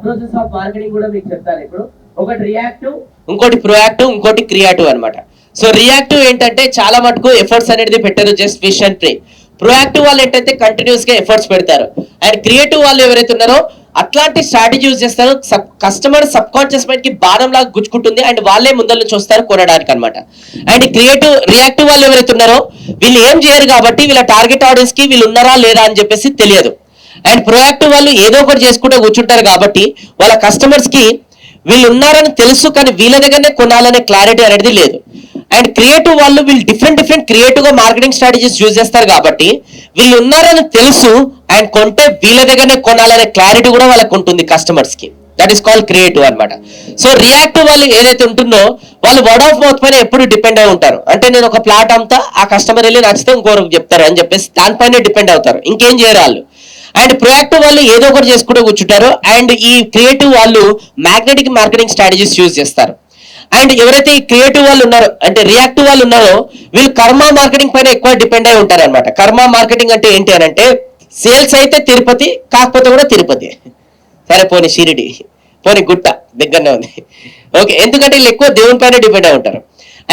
Approaches of marketing కూడా మీకు చెప్తాను ఇప్పుడు. ఒకటి రియాక్టివ్ ఇంకోటి ప్రొయాక్టివ్ ఇంకోటి క్రియేటివ్ అనమాట సో రియాక్టివ్ ఏంటంటే చాలా మటుకు ఎఫర్ట్స్ అనేది పెట్టారు జస్ట్ విషన్ అండ్ ప్రే ప్రొయాక్టివ్ వాళ్ళు ఏంటంటే కంటిన్యూస్గా ఎఫర్ట్స్ పెడతారు. అండ్ క్రియేటివ్ వాళ్ళు ఎవరైతే ఉన్నారో అట్లాంటి స్ట్రాటజీ యూజ్ చేస్తారు. కస్టమర్ సబ్ కాన్షియస్ మైండ్కి బాణం లాగా గుచ్చుకుంటుంది అండ్ వాళ్ళే ముందర నుంచి వస్తారు కొనడానికి అనమాట అండ్ క్రియేటివ్ రియాక్టివ్ వాళ్ళు ఎవరైతే ఉన్నారో వీళ్ళు ఏం చేయరు కాబట్టి వీళ్ళ టార్గెట్ ఆడియన్స్కి వీళ్ళు ఉన్నారా లేదా అని చెప్పేసి తెలియదు. అండ్ ప్రొయాక్టివ్ వాళ్ళు ఏదో ఒకటి చేసుకుంటూ కూర్చుంటారు కాబట్టి వాళ్ళ కస్టమర్స్కి వీళ్ళు ఉన్నారని తెలుసు కానీ వీళ్ళ దగ్గరనే కొనాలనే క్లారిటీ అనేది లేదు. అండ్ క్రియేటివ్ వాళ్ళు వీళ్ళు డిఫరెంట్ డిఫరెంట్ క్రియేటివ్గా మార్కెటింగ్ స్ట్రాటజీస్ యూజ్ చేస్తారు కాబట్టి వీళ్ళు ఉన్నారని తెలుసు అండ్ కొంటే వీళ్ళ దగ్గరనే కొనాలనే క్లారిటీ కూడా వాళ్ళకి ఉంటుంది కస్టమర్స్కి. దట్ ఈస్ కాల్ క్రియేటివ్ అన్నమాట. సో రియాక్టివ్ వాళ్ళు ఏదైతే ఉంటుందో వాళ్ళు వర్డ్ ఆఫ్ మౌత్ పైన ఎప్పుడు డిపెండ్ అయి ఉంటారు. అంటే నేను ఒక ప్లాట్ అమ్ముతా ఆ కస్టమర్ వెళ్ళి నచ్చితే ఇంకోరికి చెప్తారు అని చెప్పేసి దానిపైనే డిపెండ్ అవుతారు. ఇంకేం చేయరు వాళ్ళు అండ్ ప్రొయాక్టివ్ వాళ్ళు ఏదో ఒకటి చేసుకుంటూ కూర్చుంటారు. అండ్ ఈ క్రియేటివ్ వాళ్ళు మ్యాగ్నెటిక్ మార్కెటింగ్ స్ట్రాటజీస్ యూజ్ చేస్తారు. అండ్ ఎవరైతే ఈ క్రియేటివ్ వాళ్ళు ఉన్నారో అంటే రియాక్టివ్ వాళ్ళు ఉన్నారో వీళ్ళు కర్మ మార్కెటింగ్ పైన ఎక్కువ డిపెండ్ అయి ఉంటారు అనమాట కర్మ మార్కెటింగ్ అంటే ఏంటి అని అంటే సేల్స్ అయితే తిరుపతి కాకపోతే కూడా తిరుపతి. సరే పోనీ షిరిడి. పోనీ గుట్ట దగ్గరనే ఉంది. ఓకే ఎందుకంటే వీళ్ళు ఎక్కువ దేవుని పైన డిపెండ్ అయి ఉంటారు.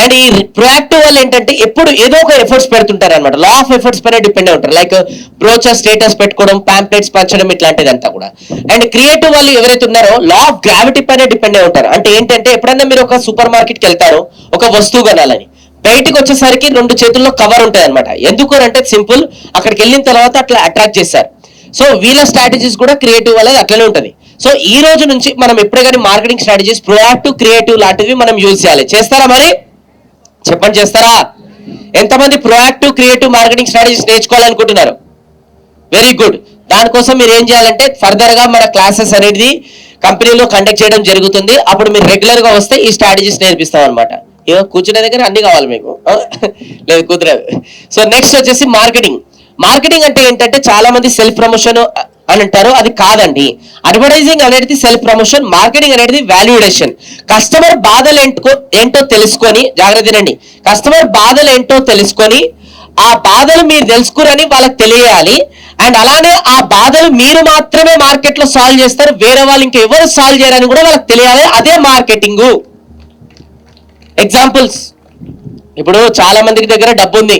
అండ్ ఈ ప్రొయాక్టివ్ వాళ్ళు ఏంటంటే ఎప్పుడు ఏదో ఒక ఎఫర్ట్స్ పెడుతుంటారు అనమాట లా ఆఫ్ ఎఫర్ట్స్ పైన డిపెండ్ ఉంటారు. లైక్ బ్రోచర్ స్టేటస్ పెట్టుకోవడం ప్యాంప్లెట్స్ పంచడం ఇట్లాంటిదంతా కూడా. అండ్ క్రియేటివ్ వాళ్ళు ఎవరైతే ఉన్నారో లా ఆఫ్ గ్రావిటీ పైన డిపెండ్ అయి ఉంటారు. అంటే ఏంటంటే ఎప్పుడన్నా మీరు ఒక సూపర్ మార్కెట్కి వెళ్తారు ఒక వస్తువు కొనాలని. బయటకు వచ్చేసరికి రెండు చేతుల్లో కవర్ ఉంటుంది అనమాట ఎందుకు అంటే సింపుల్ అక్కడికి వెళ్ళిన తర్వాత అట్లా అట్రాక్ట్ చేస్తారు. సో వీళ్ళ స్ట్రాటజీస్ కూడా క్రియేటివ్ వాళ్ళది అట్లనే ఉంటుంది. సో ఈ రోజు నుంచి మనం ఎప్పుడే కానీ మార్కెటింగ్ స్ట్రాటజీస్ ప్రొయాక్టివ్ క్రియేటివ్ లాంటివి మనం యూజ్ చేయాలి. చేస్తారా మరి? చెప్పండి చేస్తారా? ఎంతమంది ప్రొయాక్టివ్ క్రియేటివ్ మార్కెటింగ్ స్ట్రాటజీస్ నేర్చుకోవాలనుకుంటున్నారు? వెరీ గుడ్ దానికోసం మీరు ఏం చేయాలంటే ఫర్దర్గా మన క్లాసెస్ అనేది కంపెనీలో కండక్ట్ చేయడం జరుగుతుంది. అప్పుడు మీరు రెగ్యులర్గా వస్తే ఈ స్ట్రాటజీస్ నేర్పిస్తాం అనమాట కూర్చునే దగ్గర అన్ని కావాలి మీకు. లేదు కుదరదు. సో నెక్స్ట్ వచ్చేసి మార్కెటింగ్ మార్కెటింగ్ అంటే ఏంటంటే చాలా మంది సెల్ఫ్ ప్రమోషన్ అని అంటారు. అది కాదండి. అడ్వర్టైజింగ్ అనేది సెల్ఫ్ ప్రమోషన్ మార్కెటింగ్ అనేది వాల్యుడేషన్ కస్టమర్ బాధలు ఏంటో ఏంటో తెలుసుకొని జాగ్రత్త వినండి. కస్టమర్ బాధలు ఏంటో తెలుసుకొని ఆ బాధలు మీరు తెలుసుకురని వాళ్ళకి తెలియాలి. అండ్ అలానే ఆ బాధలు మీరు మాత్రమే మార్కెట్లో సాల్వ్ చేస్తారు. వేరే వాళ్ళు ఇంకా ఎవరు సాల్వ్ చేయరని కూడా వాళ్ళకి తెలియాలి. అదే మార్కెటింగ్ ఎగ్జాంపుల్స్ ఇప్పుడు చాలా మందికి దగ్గర డబ్బు ఉంది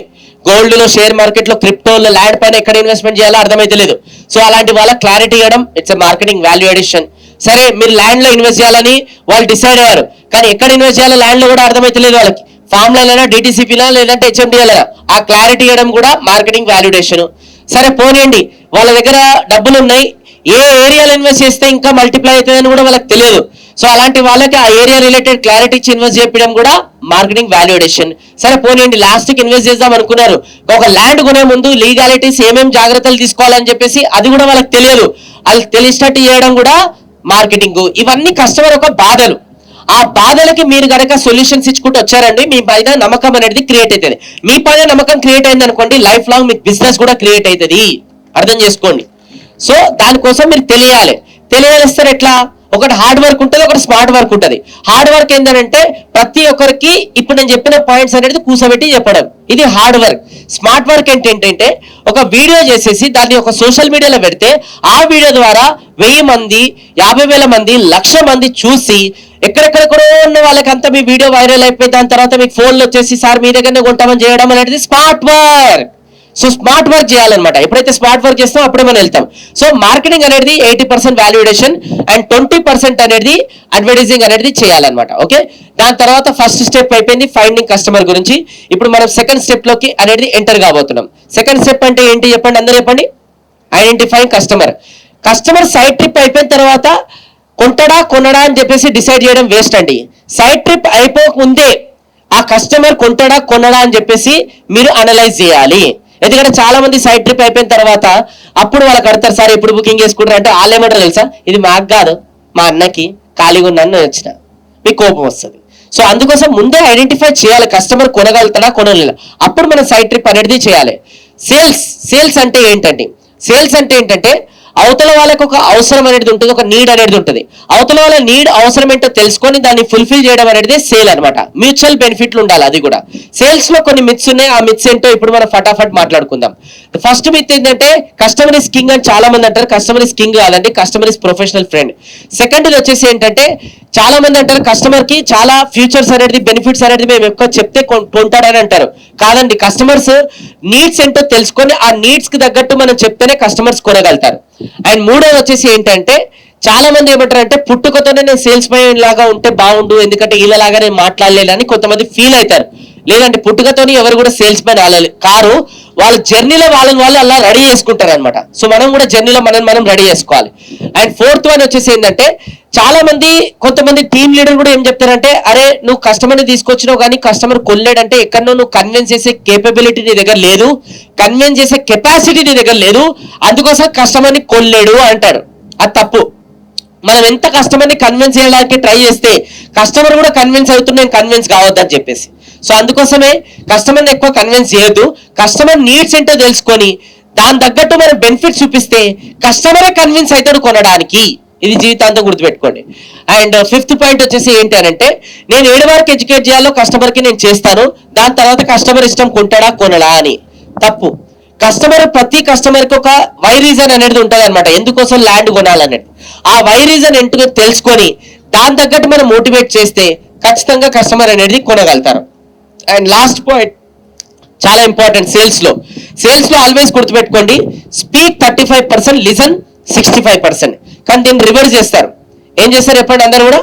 గోల్డ్లో షేర్ మార్కెట్లో క్రిప్టోలో ల్యాండ్ పైన ఎక్కడ ఇన్వెస్ట్మెంట్ చేయాలో అర్థమైతే లేదు. సో అలాంటి వాళ్ళ క్లారిటీ ఇవ్వడం ఇట్స్ మార్కెటింగ్ వాల్యూ అడిషన్ సరే మీరు ల్యాండ్లో ఇన్వెస్ట్ చేయాలని వాళ్ళు డిసైడ్ అయ్యారు. కానీ ఎక్కడ ఇన్వెస్ట్ చేయాలో ల్యాండ్లో కూడా అర్థమైతే లేదు వాళ్ళకి. ఫామ్ లైనా డిటిసిపినా లేదంటే హెచ్ఎండిఎల్ ఆ క్లారిటీ ఇవ్వడం కూడా మార్కెటింగ్ వాల్యుడేషన్ సరే పోనీయండి. వాళ్ళ దగ్గర డబ్బులు ఉన్నాయి. ఏ ఏరియాలో ఇన్వెస్ట్ చేస్తే ఇంకా మల్టిప్లై అవుతుందని కూడా వాళ్ళకి తెలియదు. సో అలాంటి వాళ్ళకి ఆ ఏరియా రిలేటెడ్ క్లారిటీ ఇచ్చి ఇన్వెస్ట్ చేయడం కూడా మార్కెటింగ్ వాల్యుడేషన్ సరే పోనీయండి లాస్ట్కి ఇన్వెస్ట్ చేద్దాం అనుకున్నారు. ఒక ల్యాండ్ కొనే ముందు లీగాలిటీస్ ఏమేమి జాగ్రత్తలు తీసుకోవాలని చెప్పేసి అది కూడా వాళ్ళకి తెలియదు. వాళ్ళకి తెలిసినట్టు చేయడం కూడా మార్కెటింగ్ ఇవన్నీ కస్టమర్ ఒక బాధలు. ఆ బాధలకి మీరు గనక సొల్యూషన్స్ ఇచ్చుకుంటూ వచ్చారండి మీ పైన నమ్మకం అనేది క్రియేట్ అవుతుంది. మీ పైన నమ్మకం క్రియేట్ అయింది అనుకోండి లైఫ్ లాంగ్ మీకు బిజినెస్ కూడా క్రియేట్ అవుతుంది. అర్థం చేసుకోండి. సో దానికోసం మీరు తెలియాలి. తెలియజేస్తారు ఎట్లా? ఒకటి హార్డ్ వర్క్ ఉంటుంది ఒకటి స్మార్ట్ వర్క్ ఉంటుంది. హార్డ్ వర్క్ ఏంటంటే ప్రతి ఒక్కరికి ఇప్పుడు నేను చెప్పిన పాయింట్స్ అనేది కూర్చోబెట్టి చెప్పడం. ఇది హార్డ్ వర్క్ స్మార్ట్ వర్క్ ఏంటంటే ఒక వీడియో చేసేసి దాన్ని ఒక సోషల్ మీడియాలో పెడితే ఆ వీడియో ద్వారా వెయ్యి మంది యాభై వేల మంది లక్ష మంది చూసి ఎక్కడెక్కడెక్కడో ఉన్న వాళ్ళకంతా మీ వీడియో వైరల్ అయిపోయి దాని తర్వాత మీకు ఫోన్లు వచ్చేసి సార్ మీ దగ్గరనే కొంటామని చేయడం అనేది smart work so smart work చేయాలన్నమాట. ఎప్పుడైతే స్మార్ట్ వర్క్ చేస్తామో అప్పుడే మనం వెళ్తాం. సో మార్కెటింగ్ అనేది eighty percent validation and twenty percent అనేది అడ్వర్టైజింగ్ అనేది చేయాలన్నమాట. ఓకే దాని తర్వాత ఫస్ట్ స్టెప్ అయిపోయింది ఫైండింగ్ కస్టమర్ గురించి. ఇప్పుడు మనం సెకండ్ స్టెప్లోకి అనేది ఎంటర్ కాబోతున్నాం. సెకండ్ స్టెప్ అంటే ఏంటి చెప్పండి? అందరూ చెప్పండి. Identifying customer customer side trip అయిపోయిన తర్వాత కొంటడా కొనడా అని చెప్పేసి డిసైడ్ చేయడం వేస్ట్ అండి. సైడ్ ట్రిప్ అయిపోకముందే ఆ కస్టమర్ కొంటడా కొనడా అని చెప్పేసి మీరు అనలైజ్ చేయాలి. ఎందుకంటే చాలా మంది సైడ్ ట్రిప్ అయిపోయిన తర్వాత అప్పుడు వాళ్ళు కడతారు సార్ ఎప్పుడు బుకింగ్ చేసుకుంటారు? అంటే వాళ్ళు ఏమంటారు తెలుసా? ఇది మాకు కాదు మా అన్నకి ఖాళీగా ఉన్నాను నేను వచ్చిన. మీకు కోపం వస్తుంది. సో అందుకోసం ముందే ఐడెంటిఫై చేయాలి కస్టమర్ కొనగలుగుతాడా కొనలేదా అప్పుడు మనం సైడ్ ట్రిప్ అనేది చేయాలి. సేల్స్ సేల్స్ అంటే ఏంటండి? సేల్స్ అంటే ఏంటంటే అవతల వాళ్ళకి ఒక అవసరం అనేది ఉంటుంది ఒక నీడ్ అనేది ఉంటుంది. అవతల వాళ్ళ నీడ్ అవసరం ఏంటో తెలుసుకొని దాన్ని ఫుల్ఫిల్ చేయడం అనేది సేల్ అనమాట మ్యూచువల్ బెనిఫిట్లు ఉండాలి అది కూడా. సేల్స్లో కొన్ని మిత్స్ ఉన్నాయి ఆ మిత్స్ ఏంటో ఇప్పుడు మనం ఫటాఫట్ మాట్లాడుకుందాం. ఫస్ట్ మిత్ ఏంటంటే కస్టమర్ ఇస్ కింగ్ అని చాలా మంది అంటారు కస్టమర్ ఇస్ కింగ్ కాదండి customer is professional friend second వచ్చేసి ఏంటంటే చాలా మంది అంటారు కస్టమర్కి చాలా ఫ్యూచర్స్ అనేది బెనిఫిట్స్ అనేది మేము ఎక్కువ చెప్తే కొంటాడని అంటారు. కాదండి కస్టమర్స్ నీడ్స్ ఏంటో తెలుసుకొని ఆ నీడ్స్కి తగ్గట్టు మనం చెప్తేనే కస్టమర్స్ కొనగలుగుతారు. అండ్ మూడోది వచ్చేసి ఏంటంటే చాలా మంది ఏమంటారు అంటే పుట్టుకతోనే నేను సేల్స్ మ్యాన్ లాగా ఉంటే బాగుండు ఎందుకంటే వీళ్ళలాగా నేను మాట్లాడలేనని కొంతమంది ఫీల్ అవుతారు. లేదంటే పుట్టుకతోని ఎవరు కూడా సేల్స్ మ్యాన్ రాలేదు కారు వాళ్ళ జర్నీలో వాళ్ళని వాళ్ళు అలా రెడీ చేసుకుంటారు అనమాట సో మనం కూడా జర్నీలో మనం మనం రెడీ చేసుకోవాలి. అండ్ ఫోర్త్ వన్ వచ్చేసి ఏంటంటే చాలా మంది కొంతమంది టీమ్ లీడర్ కూడా ఏం చెప్తారంటే అరే నువ్వు కస్టమర్ని తీసుకొచ్చినావు కానీ కస్టమర్ కొనలేడంటే ఎక్కడో నువ్వు కన్విన్స్ చేసే కేపబిలిటీ నీ దగ్గర లేదు కన్విన్స్ చేసే కెపాసిటీ నీ దగ్గర లేదు అందుకోసం కస్టమర్ని కొనలేడు అంటారు. అది తప్పు. మనం ఎంత కస్టమర్ని కన్విన్స్ చేయడానికి ట్రై చేస్తే కస్టమర్ కూడా కన్విన్స్ అవుతున్నా నేను కన్విన్స్ కావద్దని చెప్పేసి. సో అందుకోసమే కస్టమర్ని ఎక్కువ కన్విన్స్ చేయొద్దు. కస్టమర్ నీడ్స్ ఏంటో తెలుసుకొని దాని తగ్గట్టు మనం బెనిఫిట్ చూపిస్తే కస్టమరే కన్విన్స్ అవుతాడు కొనడానికి. ఇది జీవితాంతం గుర్తుపెట్టుకోండి. అండ్ ఫిఫ్త్ పాయింట్ వచ్చేసి ఏంటి అంటే నేను ఏడు వరకు ఎడ్యుకేట్ చేయాలో కస్టమర్కి నేను చేస్తాను. దాని తర్వాత కస్టమర్ ఇష్టం కొంటాడా కొనడా అని. తప్పు. కస్టమర్ ప్రతి కస్టమర్కి ఒక వై రీజన్ అనేది ఉంటుంది అనమాట ఎందుకోసం ల్యాండ్ కొనాలనేది. ఆ వై రీజన్ ఏంటో తెలుసుకొని దాని తగ్గట్టు మనం మోటివేట్ చేస్తే ఖచ్చితంగా కస్టమర్ అనేది కొనగలుగుతారు. అండ్ లాస్ట్ పాయింట్ చాలా ఇంపార్టెంట్ సేల్స్లో సేల్స్లో ఆల్వేస్ గుర్తుపెట్టుకోండి speak thirty five percent listen sixty five percent కానీ దీన్ని రివర్స్ చేస్తారు. ఏం చేస్తారు చెప్పండి అందరు కూడా?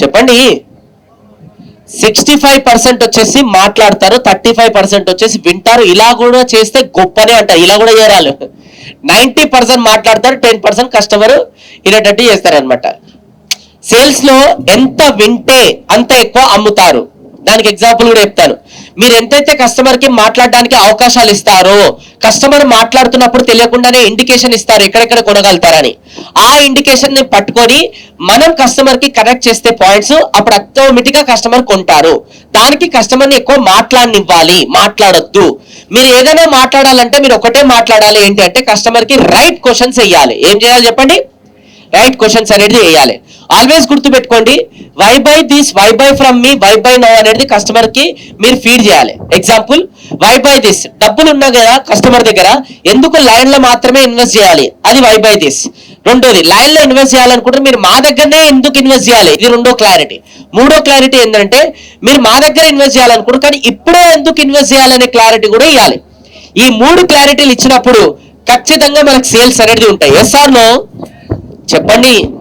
చెప్పండి. సిక్స్టీ ఫైవ్ పర్సెంట్ వచ్చేసి మాట్లాడతారు థర్టీ ఫైవ్ పర్సెంట్ వచ్చేసి వింటారు ఇలా కూడా చేస్తే గొప్పనే అంటారు ఇలా కూడా చేయాలి. నైంటీ పర్సెంట్ మాట్లాడతారు టెన్ పర్సెంట్ కస్టమర్ ఇనేటట్టు చేస్తారనమాట అనమాట సేల్స్లో ఎంత వింటే అంత ఎక్కువ అమ్ముతారు. దానికి ఎగ్జాంపుల్ కూడా చెప్తాను. మీరు ఎంతైతే కస్టమర్కి మాట్లాడడానికి అవకాశాలు ఇస్తారో కస్టమర్ మాట్లాడుతున్నప్పుడు తెలియకుండానే ఇండికేషన్ ఇస్తారు ఎక్కడెక్కడ కొనగలుగుతారని. ఆ ఇండికేషన్ని పట్టుకొని మనం కస్టమర్కి కనెక్ట్ చేస్తే పాయింట్స్ అప్పుడు ఆటోమేటిక్గా కస్టమర్ కొంటారు. దానికి కస్టమర్ని ఎక్కువ మాట్లాడనివ్వాలి మాట్లాడొద్దు. మీరు ఏదైనా మాట్లాడాలంటే మీరు ఒకటే మాట్లాడాలి ఏంటి అంటే కస్టమర్కి రైట్ క్వశ్చన్స్ వేయాలి. ఏం చేయాలి చెప్పండి? రైట్ క్వశ్చన్స్ అనేది వేయాలి ఆల్వేస్ గుర్తుపెట్టుకోండి why buy this why buy from me why buy no అనేది కస్టమర్కి మీరు ఫీడ్ చేయాలి. ఎగ్జాంపుల్ వై బై దిస్ డబ్బులు ఉన్నా కదా కస్టమర్ దగ్గర ఎందుకు లైన్లో మాత్రమే ఇన్వెస్ట్ చేయాలి? అది వై బై దిస్ రెండోది లైన్లో ఇన్వెస్ట్ చేయాలనుకుంటే మీరు మా దగ్గరనే ఎందుకు ఇన్వెస్ట్ చేయాలి? ఇది రెండో క్లారిటీ మూడో క్లారిటీ ఏంటంటే మీరు మా దగ్గర ఇన్వెస్ట్ చేయాలనుకుంటారు కానీ ఇప్పుడే ఎందుకు ఇన్వెస్ట్ చేయాలనే క్లారిటీ కూడా ఇవ్వాలి ఈ మూడు క్లారిటీలు ఇచ్చినప్పుడు ఖచ్చితంగా మనకు సేల్స్ అనేది ఉంటాయి. ఎస్ ఆర్ నో చెప్పండి.